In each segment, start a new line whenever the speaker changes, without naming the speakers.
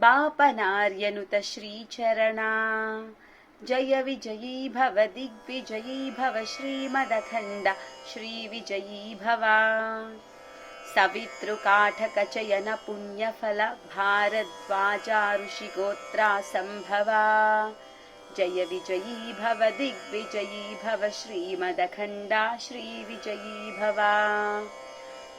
बापनार्यनुत श्रीचरणा। जय विजयी भव दिग्विजयी भव श्रीमदखण्ड। श्रीविजयी भव। सवितृकाठकचयन पुण्यफल भारद्वाजा ऋषिगोत्रा सम्भवा जय विजयी भव दिग्विजयी भव श्रीमदखण्डा। श्रीविजयी भव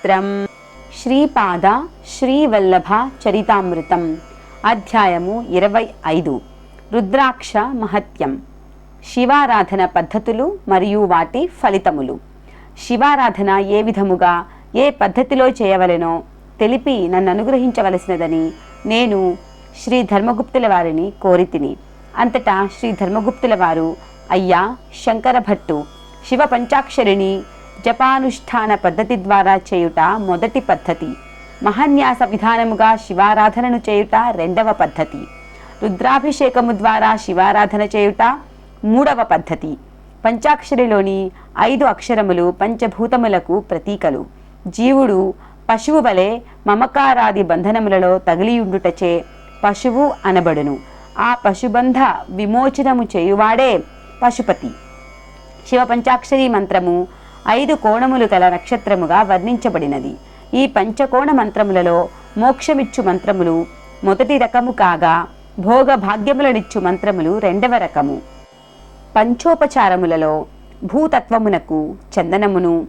స్తోత్రం శ్రీపాద శ్రీవల్లభ చరితామృతం అధ్యాయము ఇరవై ఐదు. రుద్రాక్ష మహత్యం. శివారాధన పద్ధతులు మరియు వాటి ఫలితములు. శివారాధన ఏ విధముగా ఏ పద్ధతిలో చేయవలెనో తెలిపి నన్ను అనుగ్రహించవలసినదని నేను శ్రీ ధర్మగుప్తుల వారిని కోరితిని. అంతటా శ్రీ ధర్మగుప్తుల వారు అయ్యా శంకరభట్టు శివ పంచాక్షరిణి జపానుష్ఠాన పద్ధతి ద్వారా చేయుట మొదటి పద్ధతి. మహాన్యాస విధానముగా శివారాధనను చేయుట రెండవ పద్ధతి. రుద్రాభిషేకము ద్వారా శివారాధన చేయుట మూడవ పద్ధతి. పంచాక్షరిలోని ఐదు అక్షరములు పంచభూతములకు ప్రతీకలు. జీవుడు పశువు వలె మమకారాది బంధనములలో తగిలియుండుటచే పశువు అనబడును. ఆ పశుబంధ విమోచనము చేయువాడే పశుపతి. శివ పంచాక్షరి మంత్రము ఐదు కోణములు గల నక్షత్రముగా వర్ణించబడినది. ఈ పంచకోణ మంత్రములలో మోక్షమిచ్చు మంత్రములు మొదటి రకము కాగా భోగ భాగ్యములనిచ్చు మంత్రములు రెండవ రకము. పంచోపచారములలో భూతత్వమునకు చందనమును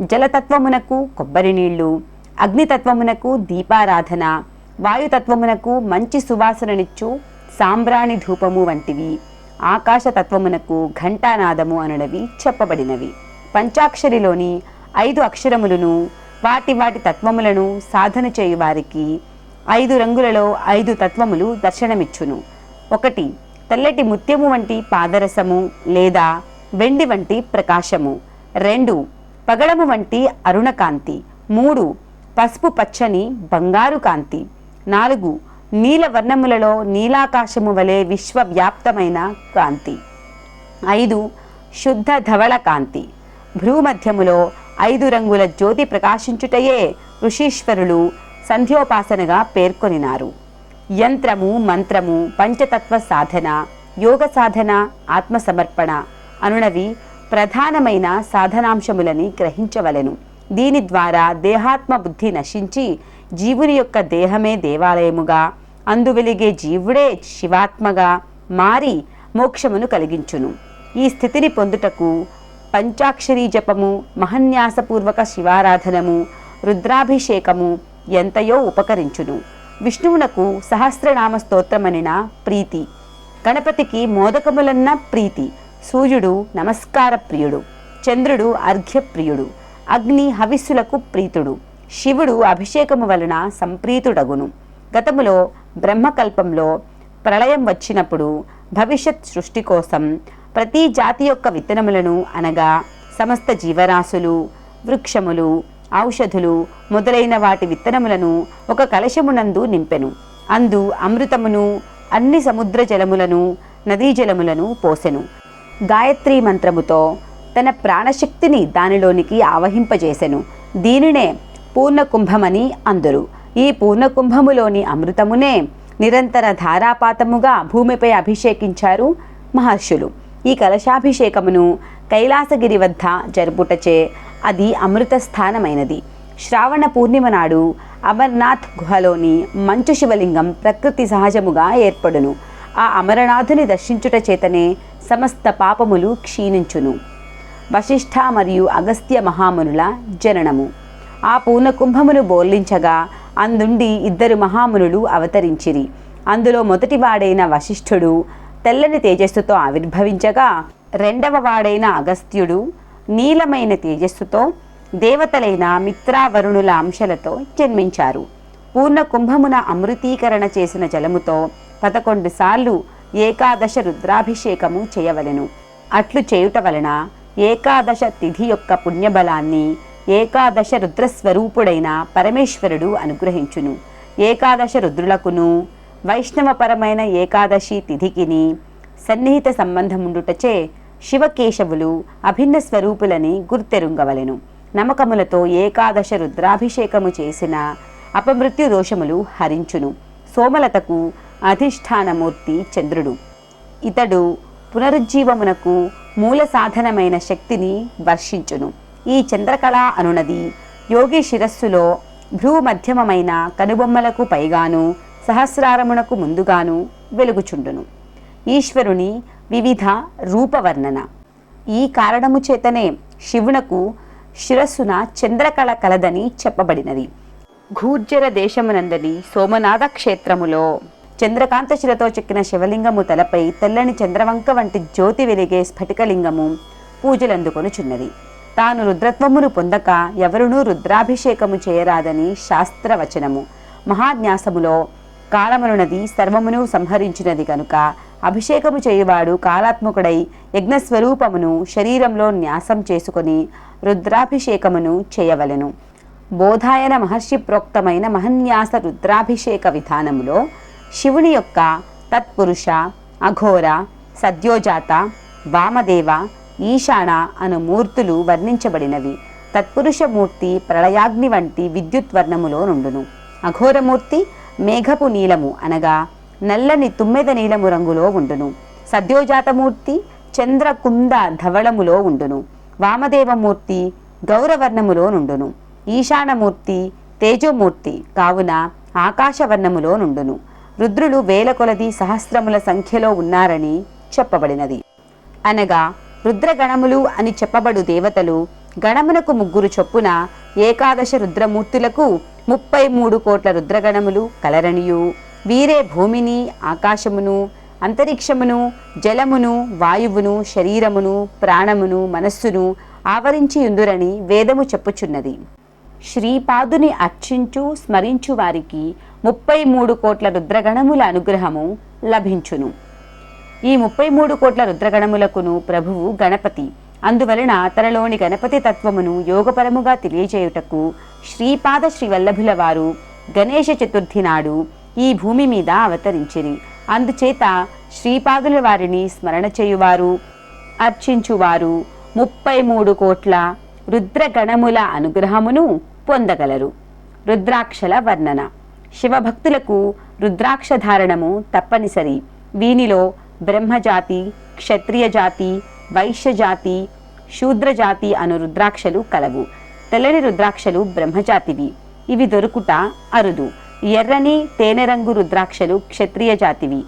జలతత్వమునకు కొబ్బరి నీళ్ళు అగ్నితత్వమునకు దీపారాధన వాయుతత్వమునకు మంచి సువాసననిచ్చు సాంబ్రాణి ధూపము వంటివి ఆకాశతత్వమునకు ఘంటానాదము అనడవి చెప్పబడినవి. పంచాక్షరిలోని ఐదు అక్షరములను వాటి వాటి తత్వములను సాధన చేయు వారికి ఐదు రంగులలో ఐదు తత్వములు దర్శనమిచ్చును. ఒకటి తెల్లటి ముత్యము వంటి పాదరసము లేదా వెండి వంటి ప్రకాశము. రెండు పగడము వంటి అరుణకాంతి మూడు పసుపు పచ్చని బంగారు కాంతి. నాలుగు నీల వర్ణములలో నీలాకాశము వలె విశ్వవ్యాప్తమైన కాంతి. ఐదు శుద్ధ ధవళ కాంతి. భ్రూమధ్యములో ఐదు రంగుల జ్యోతి ప్రకాశించుటయే ఋషీశ్వరులు సంధ్యోపాసనగా పేర్కొనినారు. యంత్రము మంత్రము పంచతత్వ సాధన యోగ సాధన ఆత్మసమర్పణ అనునవి ప్రధానమైన సాధనాంశములని గ్రహించవలెను. దీని ద్వారా దేహాత్మ బుద్ధి నశించి జీవుని యొక్క దేహమే దేవాలయముగా అందు వెలిగే జీవుడే శివాత్మగా మారి మోక్షమును కలిగించును. ఈ స్థితిని పొందుటకు పంచాక్షరీ జపము మహన్యాసపూర్వక శివారాధనము రుద్రాభిషేకము ఎంతయో ఉపకరించును. విష్ణువునకు సహస్రనామ స్తోత్రమనిన ప్రీతి. గణపతికి మోదకములన్న ప్రీతి. సూర్యుడు నమస్కార ప్రియుడు చంద్రుడు అర్ఘ్యప్రియుడు. అగ్ని హవిస్సులకు ప్రీతుడు. శివుడు అభిషేకము వలన సంప్రీతుడగును. గతములో బ్రహ్మకల్పంలో ప్రళయం వచ్చినప్పుడు భవిష్యత్ సృష్టి కోసం ప్రతి జాతి యొక్క విత్తనములను అనగా సమస్త జీవరాశులు వృక్షములు ఔషధులు మొదలైన వాటి విత్తనములను ఒక కలశమునందు నింపెను. అందు అమృతమును అన్ని సముద్ర జలములను నదీ జలములను పోసెను. గాయత్రీ మంత్రముతో తన ప్రాణశక్తిని దానిలోనికి ఆవహింపజేసెను. దీనినే పూర్ణకుంభమని అందురు. ఈ పూర్ణకుంభములోని అమృతమునే నిరంతర ధారాపాతముగా భూమిపై అభిషేకించారు మహర్షులు. ఈ కలశాభిషేకమును కైలాసగిరి వద్ద జరుపుటచే అది అమృత స్థానమైనది శ్రావణ పూర్ణిమ నాడు అమర్నాథ్ గుహలోని మంచు శివలింగం ప్రకృతి సహజముగా ఏర్పడును. ఆ అమరనాథుని దర్శించుట చేతనే సమస్త పాపములు క్షీణించును. వశిష్ఠ మరియు అగస్త్య మహామునుల జననము. ఆ పూర్ణ కుంభమును బోర్లించగా అందుండి ఇద్దరు మహామునులు అవతరించిరి. అందులో మొదటి వాడైన వశిష్ఠుడు తెల్లని తేజస్సుతో ఆవిర్భవించగా రెండవ వాడైన అగస్త్యుడు నీలమైన తేజస్సుతో దేవతలైన మిత్రావరుణుల అంశలతో జన్మించారు. పూర్ణ కుంభమున అమృతీకరణ చేసిన జలముతో పదకొండు సార్లు ఏకాదశ రుద్రాభిషేకము చేయవలెను. అట్లు చేయుట వలన ఏకాదశ తిథి యొక్క పుణ్యబలాన్ని ఏకాదశ రుద్రస్వరూపుడైన పరమేశ్వరుడు అనుగ్రహించును. ఏకాదశ రుద్రులకును వైష్ణవపరమైన ఏకాదశి తిథికిని సన్నిహిత సంబంధముండుటచే శివకేశవులు అభిన్న స్వరూపులని గుర్తెరుంగవలెను. నమ్మకములతో ఏకాదశ రుద్రాభిషేకము చేసిన అపమృత్యు దోషములు హరించును. సోమలతకు అధిష్టానమూర్తి చంద్రుడు. ఇతడు పునరుజ్జీవమునకు మూల సాధనమైన శక్తిని వర్షించును. ఈ చంద్రకళ అనునది యోగి శిరస్సులో భ్రూమధ్యమమైన కనుబొమ్మలకు పైగాను సహస్రారమునకు ముందుగాను వెలుగుచుండును. ఈశ్వరుని వివిధ రూపవర్ణన. ఈ కారణము చేతనే శివునకు శిరస్సున చంద్రకళ కలదని చెప్పబడినది. ఘూర్జర దేశమునందని సోమనాథ క్షేత్రములో చంద్రకాంత శిలతో చెక్కిన శివలింగము తలపై తెల్లని చంద్రవంక వంటి జ్యోతి వెలిగే స్ఫటికలింగము పూజలందుకొనుచున్నది. తాను రుద్రత్వమును పొందక ఎవరునూ రుద్రాభిషేకము చేయరాదని శాస్త్రవచనము. మహాన్యాసములో కాలమునది సర్వమును సంహరించినది కనుక అభిషేకము చేయువాడు కాలాత్మకుడై యజ్ఞస్వరూపమును శరీరంలో న్యాసం చేసుకొని రుద్రాభిషేకమును చేయవలెను. బోధాయన మహర్షి ప్రోక్తమైన మహన్యాస రుద్రాభిషేక విధానములో శివుని యొక్క తత్పురుష అఘోర సద్యోజాత వామదేవ ఈశాన అను మూర్తులు వర్ణించబడినవి. తత్పురుషమూర్తి ప్రళయాగ్ని వంటి విద్యుత్ వర్ణములో నుండును. అఘోరమూర్తి మేఘపు నీలము అనగా నల్లని తుమ్మెద నీలము రంగులో ఉండును. సద్యోజాతమూర్తి చంద్రకుంద ధవళములో ఉండును. వామదేవమూర్తి గౌరవర్ణములో నుండును. ఈశానమూర్తి తేజోమూర్తి కావున ఆకాశవర్ణములో నుండును. రుద్రులు వేల కొలది సహస్రముల సంఖ్యలో ఉన్నారని చెప్పబడినది. అనగా రుద్రగణములు అని చెప్పబడు దేవతలు గణమునకు ముగ్గురు చొప్పున ఏకాదశ రుద్రమూర్తులకు ముప్పై మూడు కోట్ల రుద్రగణములు కలరనియు. వీరే భూమిని ఆకాశమును అంతరిక్షమును జలమును వాయువును శరీరమును ప్రాణమును మనస్సును ఆవరించి ఉందురని వేదము చెప్పుచున్నది. శ్రీపాదుని అర్చించు స్మరించు వారికి ముప్పై మూడు కోట్ల రుద్రగణముల అనుగ్రహము లభించును. ఈ ముప్పై మూడు కోట్ల రుద్రగణములకును ప్రభువు గణపతి. అందువలన తనలోని గణపతి తత్వమును యోగపరముగా తెలియజేయుటకు శ్రీపాద శ్రీవల్లభుల వారు గణేష చతుర్థి నాడు ఈ భూమి మీద అవతరించిరి. అందుచేత శ్రీపాదుల వారిని స్మరణ చేయువారు అర్చించువారు ముప్పై మూడు కోట్ల రుద్రగణముల అనుగ్రహమును పొందగలరు. రుద్రాక్షల వర్ణన. శివభక్తులకు రుద్రాక్ష ధారణము తప్పనిసరి. వీనిలో బ్రహ్మజాతి క్షత్రియ జాతి వైశ్యజాతి శూద్రజాతి అను రుద్రాక్షలు కలవు. తెల్లని రుద్రాక్షలు బ్రహ్మజాతివి. ఇవి దొరుకుట అరుదు. ఎర్రని తేనె రంగు రుద్రాక్షలు క్షత్రియ జాతివి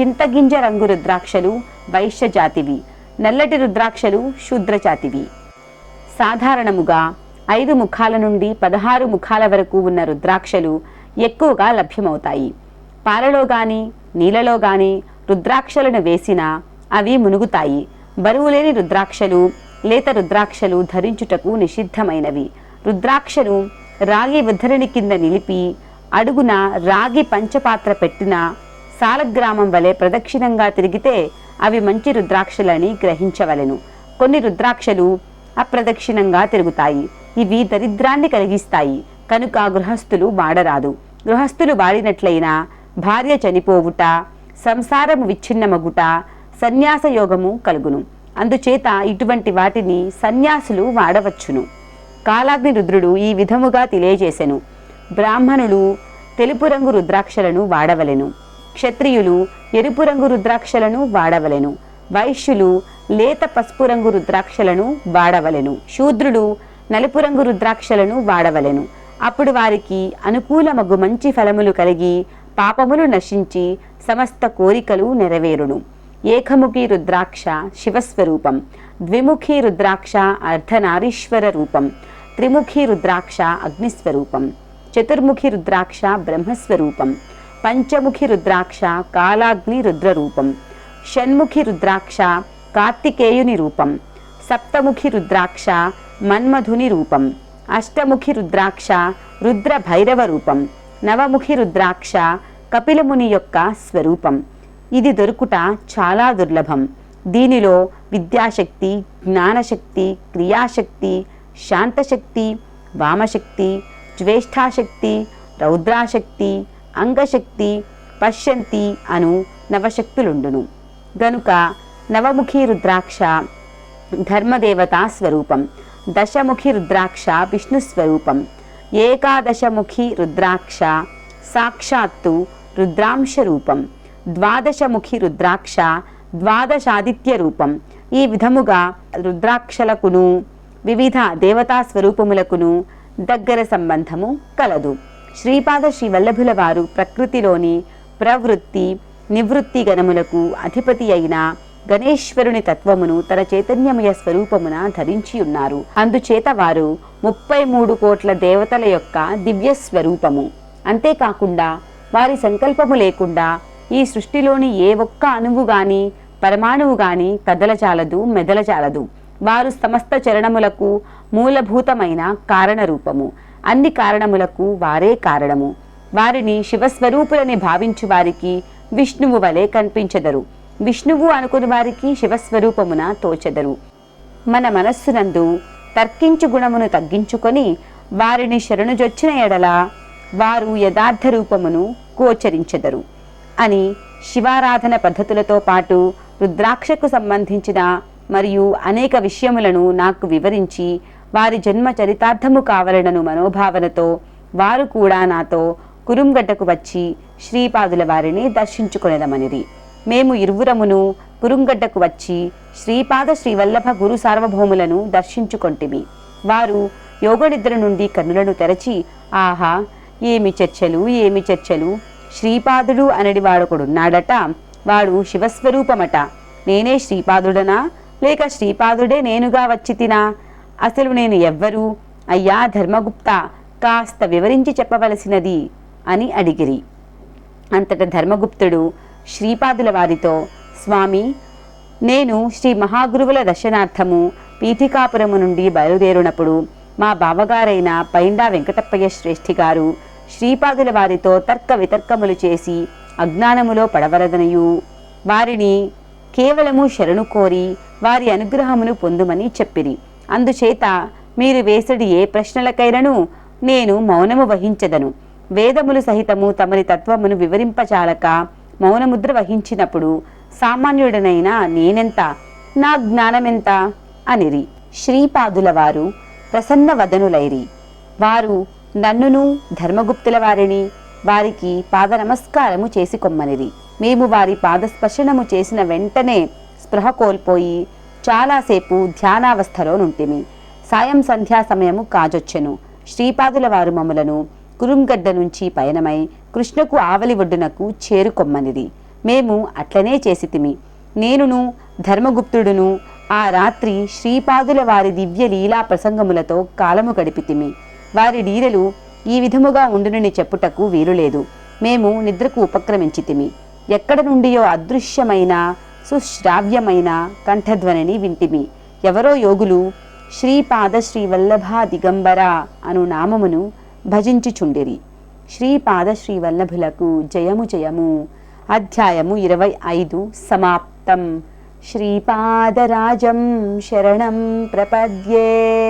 చింతగింజ రంగు రుద్రాక్షలు వైశ్య జాతివి నల్లటి రుద్రాక్షలు శూద్ర జాతివి సాధారణముగా ఐదు ముఖాల నుండి పదహారు ముఖాల వరకు ఉన్న రుద్రాక్షలు ఎక్కువగా లభ్యమవుతాయి. పాలలో గాని నీళ్ళలో గాని రుద్రాక్షలను వేసినా అవి మునుగుతాయి. బరువులేని రుద్రాక్షలు లేత రుద్రాక్షలు ధరించుటకు నిషిద్ధమైనవి. రుద్రాక్షను రాగి ఉద్ధరణి కింద నిలిపి అడుగున రాగి పంచపాత్ర పెట్టిన సాలగ్రామం వలె ప్రదక్షిణంగా తిరిగితే అవి మంచి రుద్రాక్షలని గ్రహించవలెను. కొన్ని రుద్రాక్షలు అప్రదక్షిణంగా తిరుగుతాయి. ఇవి దరిద్రాన్ని కలిగిస్తాయి. కనుక గృహస్థులు వాడరాదు. గృహస్థులు వాడినట్లయినా భార్య చనిపోవుట సంసారము విచ్ఛిన్నమగుట సన్యాస యోగము కలుగును. అందుచేత ఇటువంటి వాటిని సన్యాసులు వాడవచ్చును. కాలాగ్ని రుద్రుడు ఈ విధముగా తెలియజేసెను. బ్రాహ్మణులు తెలుపు రంగు రుద్రాక్షలను వాడవలెను. క్షత్రియులు ఎరుపు రంగు రుద్రాక్షలను వాడవలెను. వైశ్యులు లేత పసుపు రంగు రుద్రాక్షలను వాడవలెను. శూద్రుడు నలుపు రంగు రుద్రాక్షలను వాడవలెను. అప్పుడు వారికి అనుకూలమగు మంచి ఫలములు కలిగి పాపములు నశించి సమస్త కోరికలు నెరవేరును. ఏకముఖి రుద్రాక్ష శివస్వరూపం ద్విముఖి రుద్రాక్ష అర్ధనారీశ్వర రూపం త్రిముఖి రుద్రాక్ష అగ్నిస్వరూపం చతుర్ముఖి రుద్రాక్ష బ్రహ్మస్వరూపం పంచముఖి రుద్రాక్ష కాలాగ్ని రుద్రరూపం షణ్ముఖి రుద్రాక్ష కార్తికేయుని రూపం సప్తముఖి రుద్రాక్ష మన్మధుని రూపం అష్టముఖి రుద్రాక్ష రుద్ర భైరవ రూపం నవముఖి రుద్రాక్ష కపిలముని యొక్క స్వరూపం. ఇది దొరుకుట చాలా దుర్లభం. దీనిలో విద్యాశక్తి జ్ఞానశక్తి క్రియాశక్తి శాంతశక్తి వామశక్తి జ్యేష్ఠాశక్తి రౌద్రాశక్తి అంగశక్తి పశ్యంతి అను నవశక్తులుండును. గనుక నవముఖి రుద్రాక్ష ధర్మదేవతా స్వరూపం దశముఖి రుద్రాక్ష విష్ణుస్వరూపం ఏకాదశముఖి రుద్రాక్ష సాక్షాత్తు రుద్రాంశ రూపం. ద్వాదశముఖి రుద్రాక్ష ద్వాదశాదిత్య రూపం ఈ విధముగా రుద్రాక్షలకును వివిధ దేవతా స్వరూపములకును దగ్గర సంబంధము కలదు. శ్రీపాద శ్రీ వల్లభుల వారు ప్రకృతిలోని ప్రవృత్తి నివృత్తి గణములకు అధిపతి అయిన గణేశ్వరుని తత్వమును తన చైతన్యమయ స్వరూపమున ధరించి ఉన్నారు. అందుచేత వారు ముప్పై మూడు కోట్ల దేవతల యొక్క దివ్య స్వరూపము అంతేకాకుండా వారి సంకల్పము లేకుండా ఈ సృష్టిలోని ఏ ఒక్క అణువు గాని పరమాణువు గాని కదలచాలదు మెదలచాలదు వారు సమస్త చరణములకు మూలభూతమైన కారణరూపము. అన్ని కారణములకు వారే కారణము. వారిని శివస్వరూపులని భావించు వారికి విష్ణువు వలె కనిపించెదరు. విష్ణువు అనుకుని వారికి శివస్వరూపమున తోచెదరు. మన మనస్సునందు తర్కించు గుణమును తగ్గించుకొని వారిని శరణుజొచ్చిన ఎడల వారు యథార్థ రూపమును గోచరించెదరు. అని శివారాధన పద్ధతులతో పాటు రుద్రాక్షకు సంబంధించిన మరియు అనేక విషయములను నాకు వివరించి వారి జన్మ చరితార్థము కావలనను మనోభావనతో వారు కూడా నాతో కురుంగడ్డకు వచ్చి శ్రీపాదుల వారిని దర్శించుకొనదమనిది మేము ఇరువురమును కురుంగడ్డకు వచ్చి శ్రీపాద శ్రీవల్లభ గురు సార్వభౌములను దర్శించుకొంటిమి. వారు యోగనిద్ర నుండి కన్నులను తెరచి ఆహా ఏమి చర్చలు ఏమి చర్చలు శ్రీపాదుడు అనడి వాడొకడున్నాడట. వాడు శివస్వరూపమట. నేనే శ్రీపాదుడనా? లేక శ్రీపాదుడే నేనుగా వచ్చి తినా అసలు నేను ఎవ్వరు? అయ్యా ధర్మగుప్త కాస్త వివరించి చెప్పవలసినది అని అడిగిరి. అంతట ధర్మగుప్తుడు శ్రీపాదుల వారితో స్వామి నేను శ్రీ మహాగురువుల దర్శనార్థము పీఠికాపురము నుండి బయలుదేరినప్పుడు మా బావగారైన పైండా వెంకటప్పయ్య శ్రేష్ఠి గారు శ్రీపాదుల వారితో తర్క వితర్కములు చేసి అజ్ఞానములో పడవలదనయు వారిని కేవలము శరణు కోరి వారి అనుగ్రహమును పొందుమని చెప్పిరి. అందుచేత మీరు వేసడి ఏ ప్రశ్నలకైనను నేను మౌనము వహించదను. వేదములు సహితము తమరి తత్వమును వివరింపచాలక మౌనముద్ర వహించినప్పుడు సామాన్యుడనైనా నేనెంత? నా జ్ఞానమెంత? అనిరి. శ్రీపాదుల వారు ప్రసన్న వదనులైరి వారు నన్నును ధర్మగుప్తుల వారిని వారికి పాద నమస్కారము చేసి కొమ్మనిది మేము వారి పాదస్పర్శనము చేసిన వెంటనే స్పృహ కోల్పోయి చాలాసేపు ధ్యానావస్థలో నుంటిమి. సాయం సంధ్యా సమయము కాజొచ్చెను. శ్రీపాదుల వారు మమ్మలను కురుంగడ్డ నుంచి పయనమై కృష్ణకు ఆవలి ఒడ్డునకు చేరుకొమ్మనిది మేము అట్లనే చేసితిమి. నేనును ధర్మగుప్తుడును ఆ రాత్రి శ్రీపాదుల వారి దివ్య లీలా ప్రసంగములతో కాలము గడిపితిమి. వారి డీరెలు ఈ విధముగా ఉండునని చెప్పుటకు వీలులేదు. మేము నిద్రకు ఉపక్రమించితిమి. ఎక్కడ నుండియో అదృశ్యమైన సుశ్రావ్యమైన కంఠధ్వనిని వింటిమి. ఎవరో యోగులు శ్రీపాద శ్రీవల్లభా దిగంబర అను నామమును భజించుచుండిరి. శ్రీపాద శ్రీవల్లభులకు జయము జయము. అధ్యాయము ఇరవై ఐదు సమాప్తం. శ్రీపాదరాజం శరణం ప్రపద్యే.